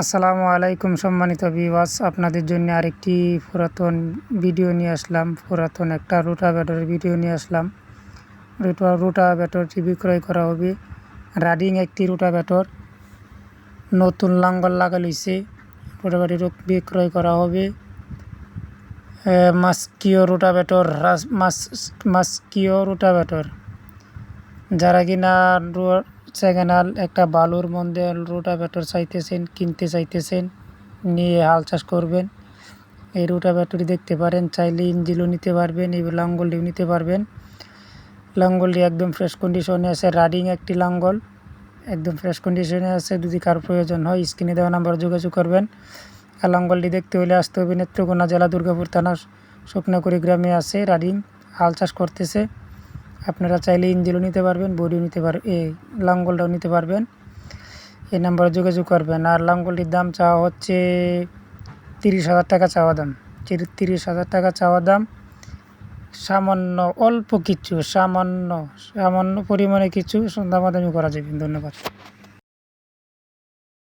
আসসালামু আলাইকুম সম্মানিত বিওয়াস আপনাদের জন্য আরেকটি পুরাতন ভিডিও নিয়ে আসলাম। পুরাতন একটা রোটা ব্যাটরের ভিডিও নিয়ে আসলাম। রোটা রোটা ব্যাটরটি বিক্রয় করা হবে। রাডিং একটি রোটা ব্যাটর। নতুন লাঙ্গল লাগা লইছে রোটা ব্যাটর বিক্রয় করা হবে। Maschio rotavator Maschio rotavator. যারা কিনা সেকেন্ড হাল একটা বালুর মধ্যে রোটাভেটর চাইতেছেন, কিনতে চাইতেছেন, নিয়ে হাল চাষ করবেন। এই রোটাভেটরটি দেখতে পারেন, চাইলে ইঞ্জিলও নিতে পারবেন, এই লাঙ্গলটিও নিতে পারবেন। লাঙ্গলটি একদম ফ্রেশ কন্ডিশনে আছে রাডিং একটি লাঙ্গল, একদম ফ্রেশ কন্ডিশনে আছে। যদি কার প্রয়োজন হয়, স্ক্রিনে দেওয়া নাম্বার যোগাযোগ করবেন। আর লাঙ্গলটি দেখতে হলে আসতে হবে নেত্রকোনা জেলা দুর্গাপুর থানার স্বপ্নকুড়ি গ্রামে আছে রাডিং হাল চাষ করতেছে। আপনারা চাইলে ইঞ্জিলও নিতে পারবেন, বডিও নিতে পারবেন এই লাঙ্গলটাও নিতে পারবেন। এই নাম্বারে যোগাযোগ করবেন। আর লাঙ্গলটির দাম চাওয়া হচ্ছে তিরিশ হাজার টাকা চাওয়া দাম। তিরিশ হাজার টাকা চাওয়া দাম। সামান্য অল্প কিছু, সামান্য সামান্য পরিমাণে কিছু দামাদামি করা যাবে। ধন্যবাদ।